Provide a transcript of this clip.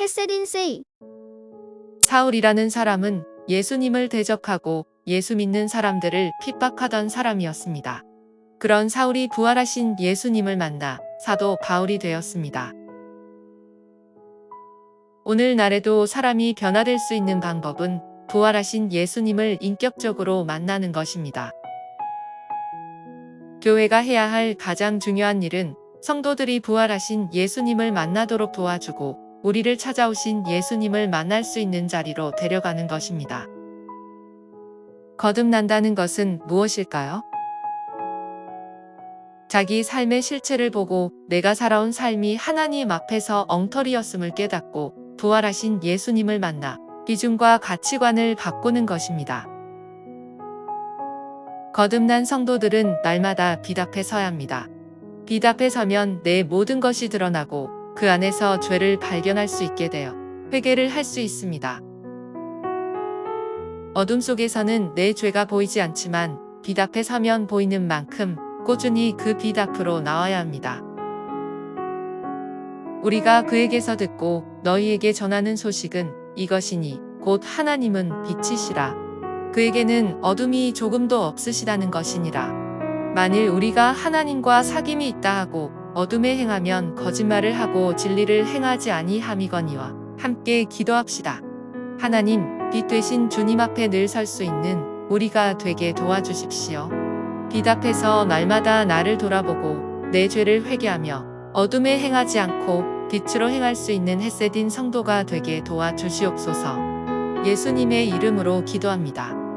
헤세딘 세이. 사울이라는 사람은 예수님을 대적하고 예수 믿는 사람들을 핍박하던 사람이었습니다. 그런 사울이 부활하신 예수님을 만나 사도 바울이 되었습니다. 오늘날에도 사람이 변화될 수 있는 방법은 부활하신 예수님을 인격적으로 만나는 것입니다. 교회가 해야 할 가장 중요한 일은 성도들이 부활하신 예수님을 만나도록 도와주고 우리를 찾아오신 예수님을 만날 수 있는 자리로 데려가는 것입니다. 거듭난다는 것은 무엇일까요? 자기 삶의 실체를 보고 내가 살아온 삶이 하나님 앞에서 엉터리였음을 깨닫고 부활하신 예수님을 만나 기준과 가치관을 바꾸는 것입니다. 거듭난 성도들은 날마다 빛 앞에 서야 합니다. 빛 앞에 서면 내 모든 것이 드러나고 그 안에서 죄를 발견할 수 있게 되어 회개를 할 수 있습니다. 어둠 속에서는 내 죄가 보이지 않지만 빛 앞에 서면 보이는 만큼 꾸준히 그 빛 앞으로 나와야 합니다. 우리가 그에게서 듣고 너희에게 전하는 소식은 이것이니 곧 하나님은 빛이시라. 그에게는 어둠이 조금도 없으시다는 것이니라. 만일 우리가 하나님과 사귐이 있다 하고 어둠에 행하면 거짓말을 하고 진리를 행하지 아니함이거니와 함께 기도합시다. 하나님, 빛 되신 주님 앞에 늘 설 수 있는 우리가 되게 도와주십시오. 빛 앞에서 날마다 나를 돌아보고 내 죄를 회개하며 어둠에 행하지 않고 빛으로 행할 수 있는 햇세딘 성도가 되게 도와주시옵소서. 예수님의 이름으로 기도합니다.